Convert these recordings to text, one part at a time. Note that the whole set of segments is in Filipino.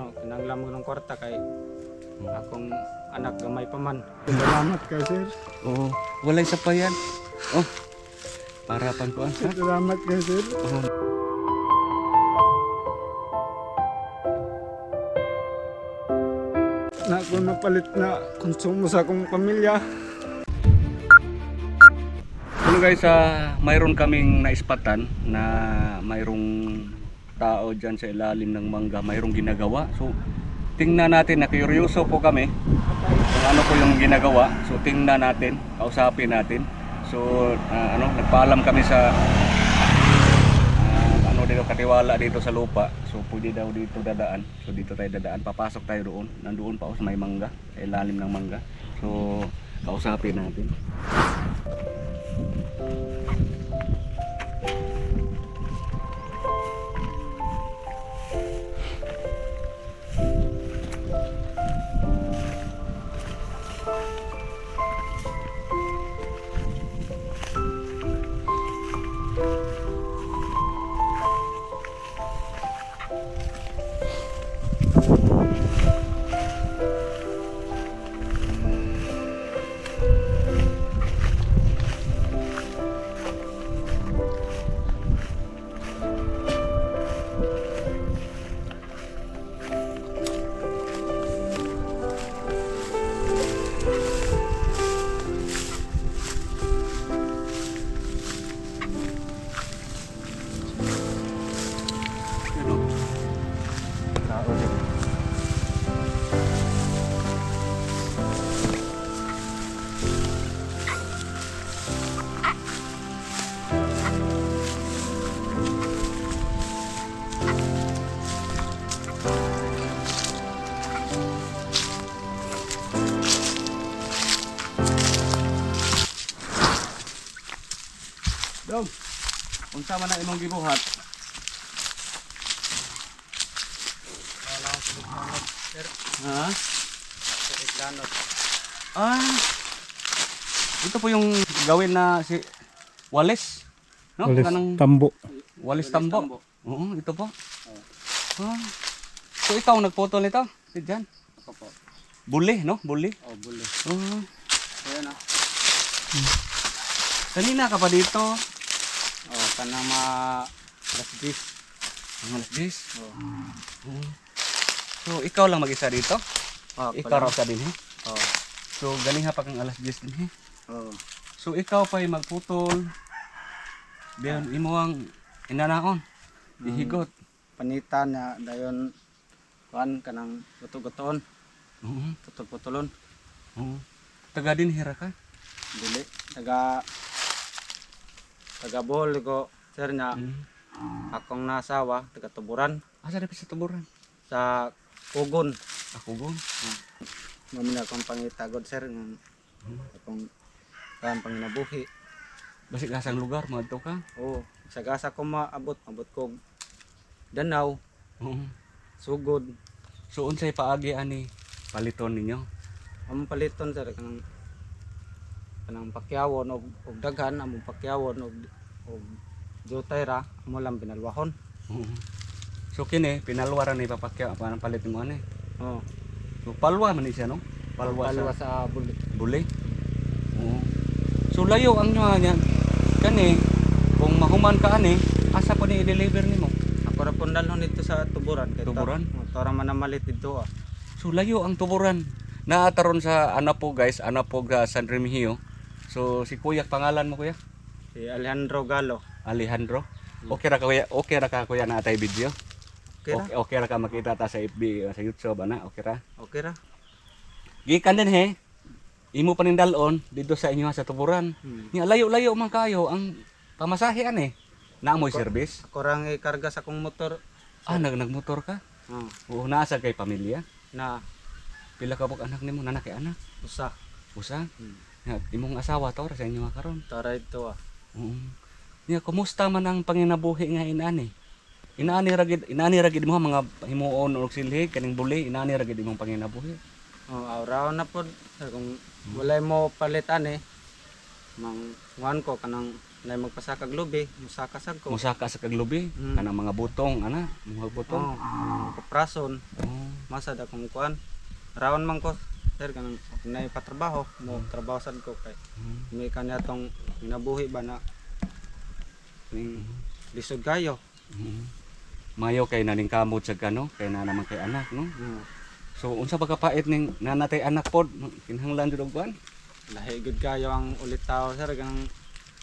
kinanglaw mo ng kwarta kay akong anak gamay pa man. Salamat ka, sir. Oo. Walay sa pa yan. Oh. Para pan ko ha. Salamat ka, sir. Oh. Na ako napalit na konsumo sa akong pamilya. Ano guys, ah, mayroon kaming naispatan na mayroong tao dyan sa ilalim ng mangga, mayroong ginagawa. So, tingnan natin, na curioso po kami kung ano po yung ginagawa. So, tingnan natin, kausapin natin. So, ah, ano, nagpaalam kami sa ah, ano dito, katiwala dito sa lupa. So, pwede daw dito dadaan. So, dito tayo dadaan. Papasok tayo doon. Nandoon pa sa may mangga, sa ilalim ng mangga. So, kausapin natin. Ano? Dong, unsa man na imong gibuhat? Ha? Ah. Ito po yung gawin na si Walis. No? Walis Kanang tambo. Walis Tambo. Oo, ito po. Ah. So ikaw ang nagputol nito? Si Jan? Ako po. Buli, no? Buli. Oh, buli. Oo. Ayan ah. Kanina ka pa dito. Oh, kana ma lasdis. Ang alas 10. Oh. Oo. So ikaw lang mag-isa dito? Oh, ikaw raw sa din, eh? Oh. So ganiha pa kang alas 10 din, eh? Oh. So ikaw pa magputol. Diyan imo ang inanaon. Ihigot. Panitan na dayon kuan kanang guto-guton, Oo. putol-putulon. Oo. Taga din hira ka. Dili taga taga bol ko sir na Mm. akong nasawa taga tuburan Asa na sa tuburan? sa Kugon. Ako gon. Mami na akong pangitagod sir ng akong kan panginabuhi. Basig asang lugar madto ka. Oh, sagasa ko maabot, abot ko danaw, Oo. sugod. So unsay paagi ani paliton ninyo? Among paliton sir kanang kanang pakyawon og, og daghan among pakyawon og og jutay ra amo lang pinalwahon. Oo. So kini pinalwaran ni papakya pa palit mo ani. Oh, So palwa man ni siya no? Palwa, palwa sa sa buli. buli. Oo. So layo ang nyo niya. Kani kung mahuman ka ani, asa pa ni i-deliver nimo? Ako ra pun dalhon dito sa tuburan kay Tuburan? Tora man na malit dito ah. So layo ang tuburan. Naataron sa Anapo guys, Anapo ga San Remigio. So si Kuya pangalan mo Kuya? Si Alejandro Galo. Alejandro. Okay ra ka Kuya, okay ra ka Kuya na atay video. Okay ra? Okay, okay ra ka makita ta sa FB sa YouTube ana, okay ra. Okay ra. Gikan din he. Imo panindalon dito sa inyo sa tuburan. Hmm. Nya layo-layo man kayo ang pamasahe ani. Na mo'y service. Ako ra nga ikarga sa akong motor. Ah, nag nagmotor ka. Oh, Oo, nasa kay pamilya. na Pila ka pag anak nimo, nanak kay anak. usa. Usa. Hmm. Nya imong asawa to ra sa inyo nga karon. Tora ito ah. Oo. Nya kumusta man ang panginabuhi nga inani? Inaani ra gid inaani ra gid mo mga himuon og silhi kaning buli, inaani ra gid imong panginabuhi. Oh, awraw na pod. Kung walay mo palitan eh. mang kuan ko kanang nay magpasakag lubi musakasag ko Musaka sa kaglubi, Mm. kanang mga butong, ana, mga butong. oh kaprason Oh. masad akong kuan raon man ko sir kanang nay patrabaho mo trabaho sad ko kay Mm. may kanya tong nabuhi ba na ning lisod kayo Mm. Mayo kay naning kamot sa kano, kay na naman kay anak, no? mm. So unsa ba kapait ning nanatay anak pod? Kinahanglan jud og kuan? lahi gud kayo ang ulit tao sir kanang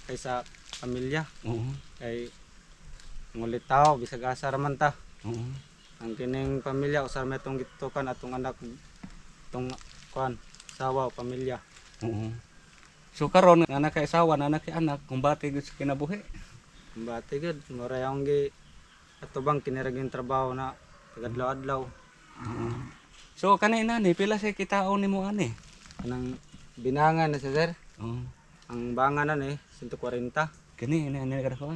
kaysa pamilya Oo. kay ang ulit tao bisag asa ra man ta Oo. ang kining pamilya usar may itong gitukan atong anak itong kuan sawa pamilya Oo. So karon nga nakay asawa, na nakay anak, kumbati gud sa kinabuhi. bati gud moray akong gi atubang kinirag yung trabaho na tagadlaw-adlaw Oo. So kanay nani pila sa kitaon nimo ani? kanang binangan na siya sir Oo. ang banganan eh 140 Kini ini ini kada ko.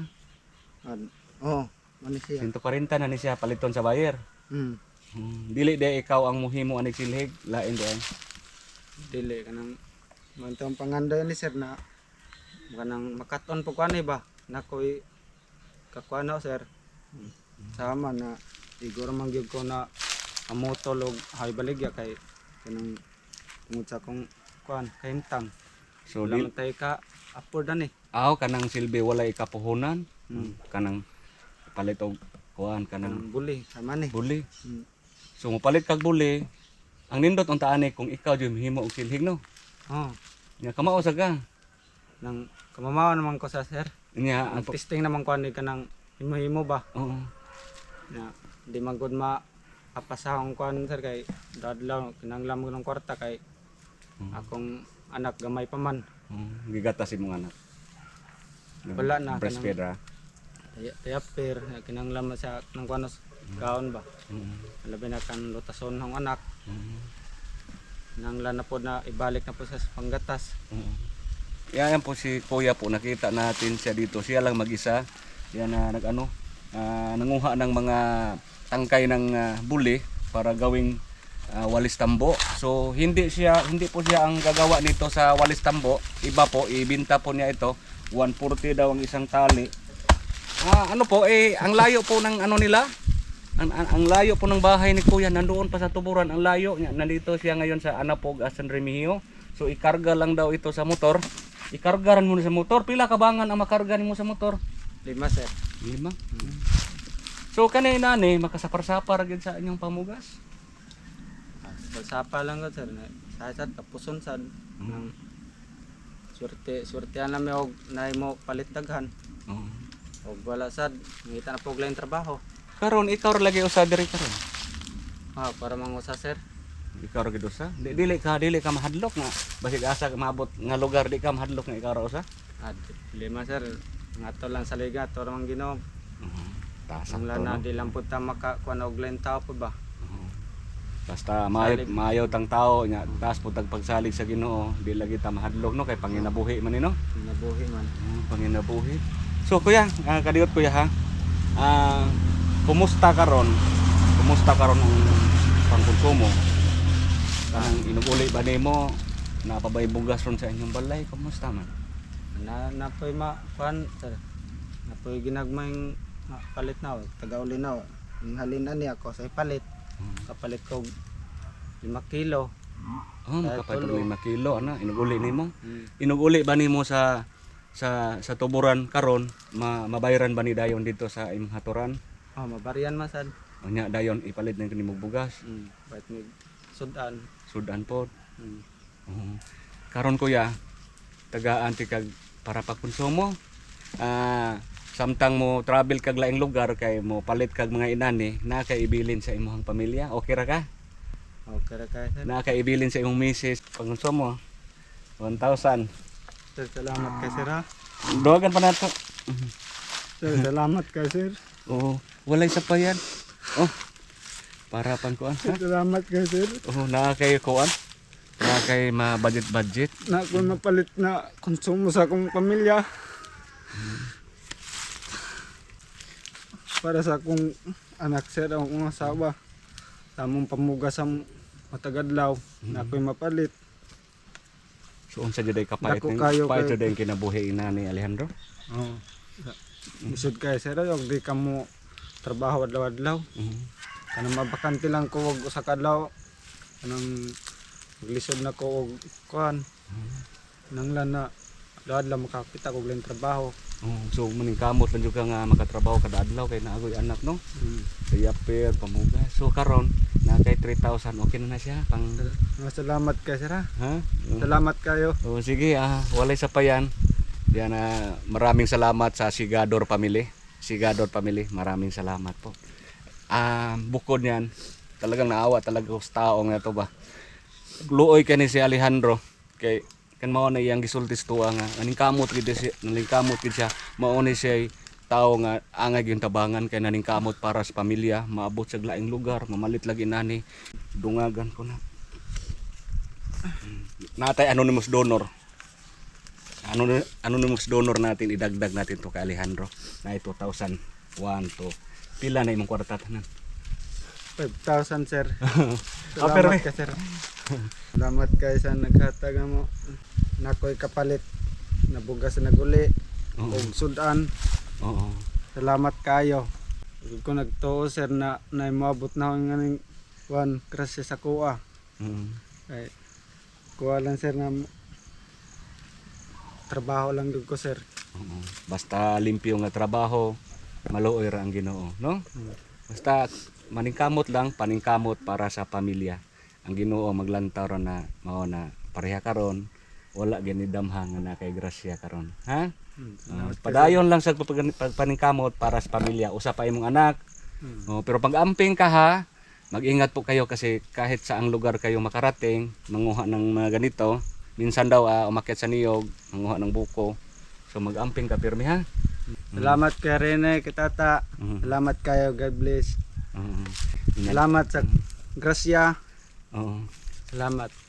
Oh ano siya 140 na ni siya paliton sa bayer. hmm Hmm. Dili de ikaw ang muhimo ani silhig, lain de. dili kanang mantong pangandoy ni sir na kanang makaton po kuan ba nakoy kakuano sir Hmm. sama na siguro man gyud ko na amotol og hay baligya kay kanang tungod sa kong kuan kahimtang So man tay ka afford ani aw kanang silbi walay kapuhunan. Hmm. Kanang palit og kuan kanang kanang buli sama ni buli. Hmm. So mopalit kag buli. Ang nindot unta ani kung ikaw jud himo og silhig no. oh Nya kamao sa ka. nang kamamawa naman ko sa sir Nya ang testing naman ko ani kanang himo-himo ba Oo. na di man gud ma apasahong kuan sir kay dadlaw kinanglam ko ng kwarta kay Hmm. akong anak gamay pa man Oo. Gigatas imong anak. Wala na, Breastfeed ra. Tay- tayapir kinanglam na siya ng kuan gaon ba Oo. labi na kan lutason ng anak Oo. nanglan na po na ibalik na po sa panggatas Oo. Yan po si Kuya po, nakita natin siya dito. Siya lang mag-isa. Yan na nag-ano, ah, nanguha ng mga tangkay ng ah, buli para gawing ah, walis tambo. So hindi siya hindi po siya ang gagawa nito sa walis tambo. Iba po, ibinta po niya ito. 140 daw ang isang tali. Ah, ano po eh ang layo po ng ano nila? Ang, ang, ang layo po ng bahay ni Kuya nandoon pa sa tuburan ang layo niya. Nandito siya ngayon sa Anapog, San Remigio. So ikarga lang daw ito sa motor. Ikargaran mo na sa motor. Pila kabangan ang makarga mo sa motor? lima sir Lima. So kanay nani makasapar-sapar gid sa inyong pamugas. sapa lang ko sir sa kapuson sad nang swerte swertehan na mi og nay mo palit daghan Oo. Og wala sad ngita na pog lain trabaho Karon ikaw ra lagi usa diri karon. ha para mangusa sir Ikaw ra gid usa. Di, dili ka dili ka mahadlok nga basig asa ka maabot nga lugar di ka mahadlok nga ikaw ra usa. at lima sir ngato lang sa liga to ramang Ginoo Oo. Tasak ang to, lana no? di lang pud ta maka kuan og lain tao po ba Oo. Basta mayo Salig. mayo tang tao nya taas pud tag pagsalig sa Ginoo di lagi ta mahadlok no kay panginabuhi man ni no. nabuhi man Oh, panginabuhi. So kuya, uh, kadiot kuya ha. Ah, kumusta karon? Kumusta karon ang pangkonsumo? Kanang inuguli ba nimo? Napabay bugas ron sa inyong balay? Kumusta man? na napoy ma kuan sir napoy ginagmayng ma- palit na og taga-uli na og. Ning halin ani ako sa palit kapalit ko 5 kilo Oh, tulo. 5 kilo ana, inuguli nimo. mm. Inuguli ba nimo sa sa sa tuburan karon ma, mabayaran ba ni dayon dito sa imong haturan? oh mabarian man sad Unya dayon ipalit ng kanimong bugas. mm. bait mig sudan Sudan pod. mm. Oo. Karon kuya, tagaan ti kag para pagkonsumo. Ah, samtang mo travel kag laing lugar kay mo palit kag mga inani na kay ibilin sa imong pamilya. Okay ra ka? okay ra kay sir Na kay ibilin sa imong misis pagkonsumo. 1,000. Sir salamat kay sir ha Duwagan pa nato. Sir, salamat kay sir. Oo, walay sapayan. Oh. Para pan kuan ha? Salamat kay sir. Oh, na kay kuan. Na kay ma budget budget. Na ako mapalit na konsumo sa akong pamilya. Para sa akong anak sir, ang akong asawa. Tamong pamugas sa matagadlaw. Na ako'y mapalit. So unsa jud ay kapait Dako kayo kapait kay- jud ang kinabuhi ina ni Alejandro. Oo. Isod kay sir, og di ka mo trabaho adlaw-adlaw. Mhm. Kanang mabakante lang ko og usa ka adlaw. Kanang maglisod na ko og kuan. Nang lang na adlaw makakita ko og lang trabaho. Oh, so muning kamot lang jud ka nga makatrabaho kada adlaw kay naagoy anak no. Mm. Sa yapir, pamugas. So karon na kay 3,000 okay na na siya pang Mga Salamat kay sir ha. ha. Salamat kayo. Oh, sige, ah, walay sa payan. Yan na maraming salamat sa Sigador family. Sigador family, maraming salamat po. Ah, bukod niyan, talagang naawa talaga sa tao nga to ba. Luoy kani si Alejandro kay kan mao na iyang gisultis tuwa nga aning kamot gid siya, naning kamot gid siya. Mao ni siya tao nga angay yung tabangan kay naning kamot para sa pamilya, maabot sa laing lugar, mamalit lagi nani. Dungagan ko na. Natay anonymous donor. Ano anonymous donor natin idagdag natin to kay Alejandro na 2,000 1 to pila na imong kwarta tanan 5,000 sir. Ah, pero Salamat eh. ka sir. Salamat kay sa naghatag mo. Nakoy kapalit. Nabugas na naguli. Oo. Og sudan. Oo Salamat kayo. Kung nagtuo sir na na moabot na ako nga ning kuan krasya sa kuha. Mm. Kay kuha lang sir na trabaho lang gud ko sir. oo basta limpyo nga trabaho maluoy ra ang Ginoo no Mm. basta maningkamot lang paningkamot para sa pamilya ang Ginoo maglantaw ra na mao na pareha karon wala gini damha nga na kay grasya karon ha Mm. Ah, padayon lang sa pagpaningkamot para sa pamilya usa pa imong anak Mm. Oh, pero pag amping ka ha, mag-ingat po kayo kasi kahit sa ang lugar kayo makarating, manguha ng mga ganito, minsan daw ah, umakyat sa niyog, manguha ng buko. So mag-amping ka pirmi ha. Salamat kay Rene, kay Tata. Mhm. Salamat kayo, God bless. Ingat. Salamat sa grasya. Oo. Salamat.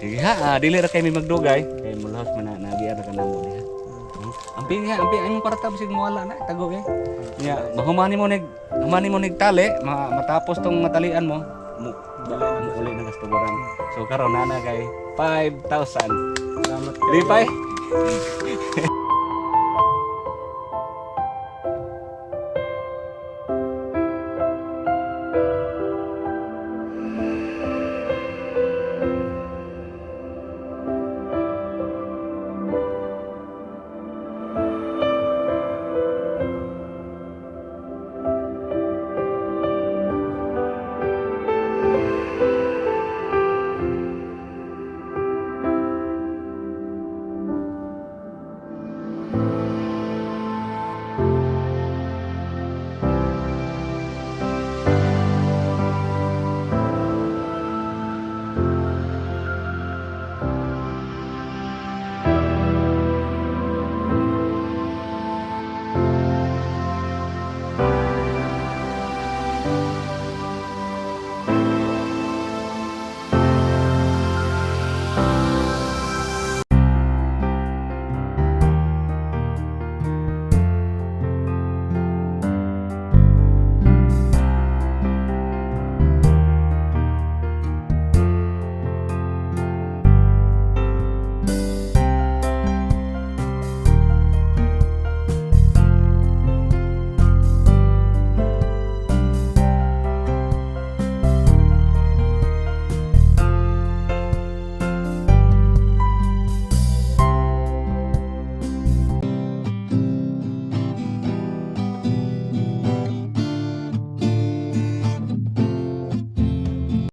Sige ha, ah, dili ra kay mi magdugay. Kay mulhos man na nagiya ra ka namo diha. Oo. Amping ha, amping imong kwarta bisig mawala na tago eh. Nya, mahumani mo nig humani mo nig tali, ma- matapos tong matalian mo, mo, mo uli na gastuburan. So karon na na kay 5,000. Salamat Di pa.